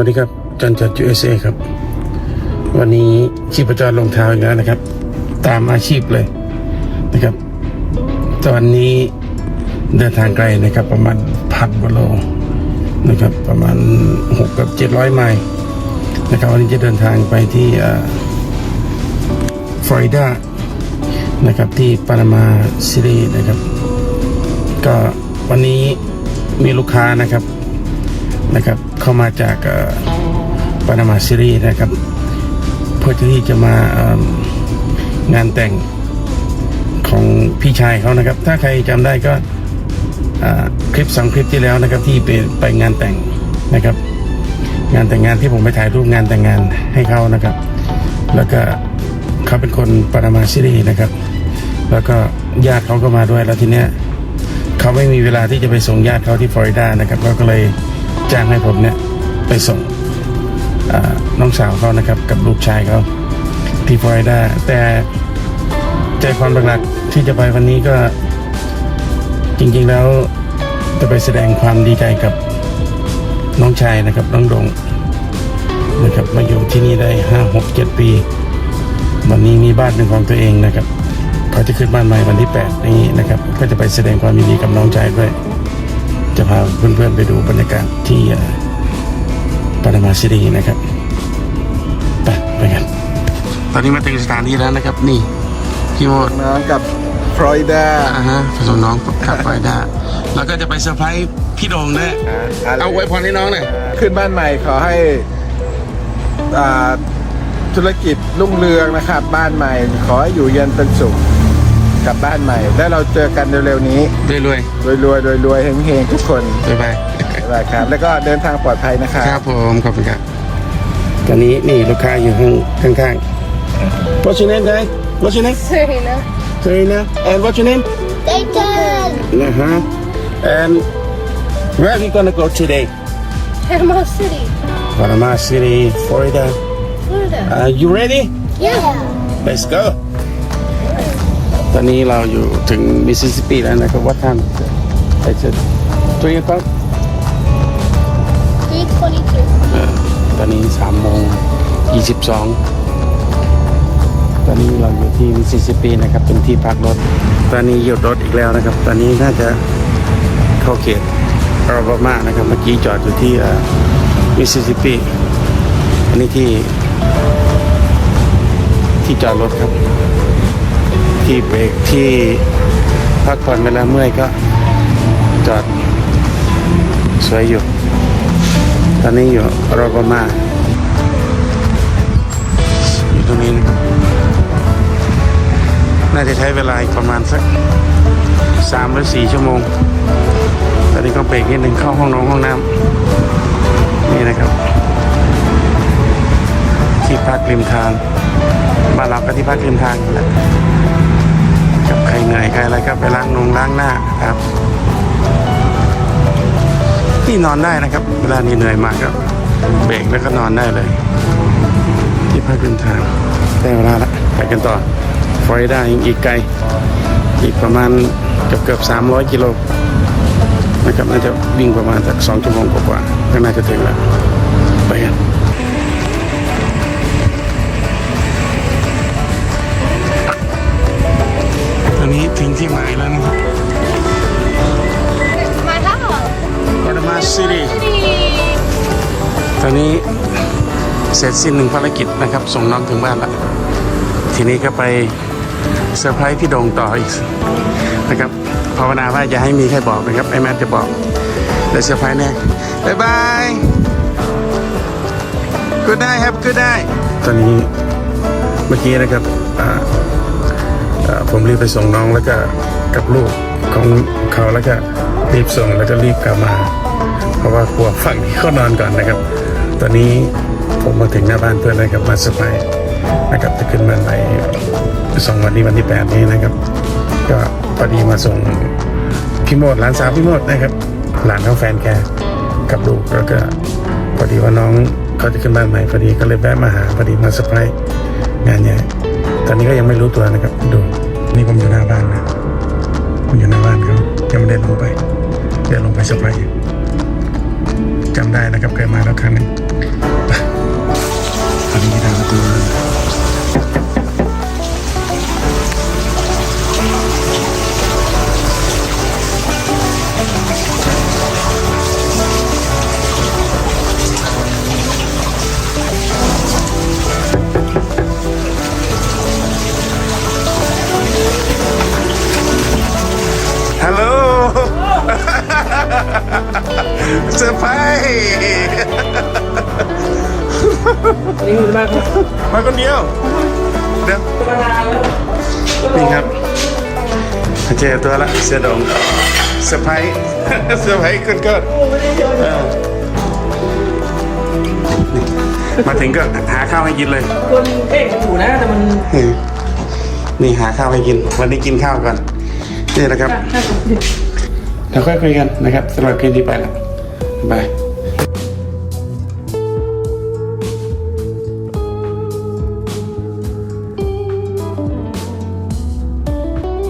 วัสดีครับจันจัด USA ครับ วันนี้ชีพจรลงเท้าอีกแล้วนะครับ ตามอาชีพเลยนะครับ ตอนนี้เดินทางไกลนะครับ ประมาณพันกว่าโลนะครับ ประมาณหกกับเจ็ดร้อยไมล์นะครับวันนี้จะเดินทางไปที่ฟลอริดานะครับที่ปานามาซิตีนะครับ ก็วันนี้มีลูกค้านะครับ นะครับเข้ามาจากปานามาซิรีนะครับเพื่อที่จะมางานแต่งของพี่ชายเขานะครับ ถ้าใครจำได้ก็คลิปสองคลิปที่แล้วนะครับที่ไปไปงานแต่งนะครับ งานแต่งงานที่ผมไปถ่ายรูปงานแต่งงานให้เขานะครับ แล้วก็เขาเป็นคนปานามาซิรีนะครับ แล้วก็ญาติเขาก็มาด้วยแล้วทีเนี้ยเขาไม่มีเวลาที่จะไปส่งญาติเขาที่ฟลอริดานะครับเขาก็เลย จ้างให้ผมเนี่ยไปส่งน้องสาวเขานะครับกับลูกชายเขาที่ฟลอริดาแต่ใจความหลักๆที่จะไปวันนี้ก็จริงๆแล้วจะไปแสดงความดีใจกับน้องชายนะครับน้องดงนะครับมาอยู่ที่นี่ได้ห้าหกเจ็ดปี วันนี้มีบ้านเป็นของตัวเองนะครับเขาจะขึ้นบ้านใหม่วันที่8นี้นะครับ ก็จะไปแสดงความยินดีกับน้องชายด้วย พาเพื่อนๆไปดูบรรยากาศที่เอ่อปานามาซิตี้นะครับไปไปกัน ตอนนี้มาถึงสถานที่แล้วนะครับ นี่พี่โมดน้องกับฟลอริดาอ่าฮะผสมน้องขับไปได้แล้วก็จะไปเซอร์ไพรส์พี่โดงด้วยเอาไว้พรให้น้องหน่อยขึ้นบ้านใหม่ขอให้อ่าธุรกิจรุ่งเรืองนะครับ บ้านใหม่ ขอให้อยู่เย็นเป็นสุข กับบ้านใหม่ แล้วเราเจอกันเร็วๆนี้รวยรวยรวยรวยรวยๆเฮงๆทุกคนๆบ๊ายบายนะครับ แล้วก็เดินทางปลอดภัยนะครับ ครับผมขอบคุณครับตอนนี้นี่ลูกค้าอยู่ข้างข้างๆ What's your name guy What's your name Serena. Serena and what's your name Dayton. Uh-huh. And where are we gonna go today? Panama City, Panama City, Florida. Florida. Are you ready? yeah. Let's go. ตอนนี้เราอยู่ถึงมิสซิสซิปปีแล้วนะครับว่าท่านไอ้เจ็ดทรีครับ 322. ตอนนี้สามโมงยี่สิบสองตอนนี้เราอยู่ที่มิสซิสซิปปีนะครับเป็นที่พักรถ ตอนนี้หยุดรถอีกแล้วนะครับ ตอนนี้น่าจะเข้าเขตอาราบามานะครับเมื่อกี้จอดอยู่ที่มิสซิสซิปปีอันนี้ที่ที่จอดรถครับ ที่เบรกที่พักผ่อนเวลาเมื่อยก็จอดสวยอยู่ ตอนนี้อยู่รอบมาอยู่ตรงนี้นะครับน่าจะใช้เวลาประมาณสักสามหรือสี่ชั่วโมง ตอนนี้ก็เบรกนิดหนึ่งเข้าห้องน้องห้องน้ำนี่นะครับ ที่พักริมทางบ้านเราก็ที่พักริมทางนั่นแหละกับ เหนื่อยใครอะไรก็ไปล้างนงล้างหน้าครับที่นอนได้นะครับ เวลานี้เหนื่อยมากก็เบรกแล้วก็นอนได้เลย ที่พักริมทางได้เวลาละไปกันต่อฟลอริดายังอีกไกล อีกประมาณเกือบเกือบสามร้อยกิโลนะครับน่าจะวิ่งประมาณสักสองชั่วโมงกว่าๆก็น่าจะถึงแล้วไปกัน ที่หมายแล้วนะครับ My house. ปานามาซิตี้ City. ตอนนี้เสร็จสิ้นหนึ่งภารกิจนะครับ ส่งน้องถึงบ้านละทีนี้ก็ไปเซอร์ไพรส์พี่โดงต่ออีกนะครับภาวนาว่าอย่าให้มีใครบอกนะครับ ไอ้แมทจะบอกเดี๋ยวเซอร์ไพรส์แน่บ๊ายบายก็ได้ครับก็ได้ตอนนี้เมื่อกี้นะครับอ่าอ่า ผมรีบไปส่งน้องแล้วก็กับลูกของเขาแล้วก็รีบส่งแล้วก็รีบกลับมา เพราะว่ากลัวฝั่งที่เขานอนก่อนนะครับ ตอนนี้ผมมาถึงหน้าบ้านเพื่อนนะครับมาสบายนะครับจะขึ้นบ้านใหม่สองวันนี้วันที่แปดนี้นะครับ ก็พอดีมาส่งพี่โมดหลานสาวพี่โมดนะครับ หลานของแฟนแกกับลูกแล้วก็พอดีว่าน้องเขาจะขึ้นบ้านใหม่พอดีก็เลยแวะมาหาพอดีมาสบายงานใหญ่ตอนนี้ก็ยังไม่รู้ตัวนะครับดู นี่ผมอยู่หน้าบ้านนะผมอยู่หน้าบ้านเขายังไม่ได้ลงไปเดี๋ยวลงไปสักไปจำได้นะครับเคยมาแล้วครั้งนึงตอนนี้ทางประตู เซอร์ไพรส์นี่คือมากมาคนเดียวเดี๋ยวนี่ครับเจอตัวละเสือดงเซอร์ไพรส์เซอร์ไพรส์นก็มาถึงก็หาข้าวให้กินเลยคนเพ่งอยู่นะแต่มันนี่หาข้าวให้กิน วันนี้กินข้าวก่อนนี่นะครับ เราค่อยคุยกันนะครับสำหรับคืนที่ไปแล้วบาย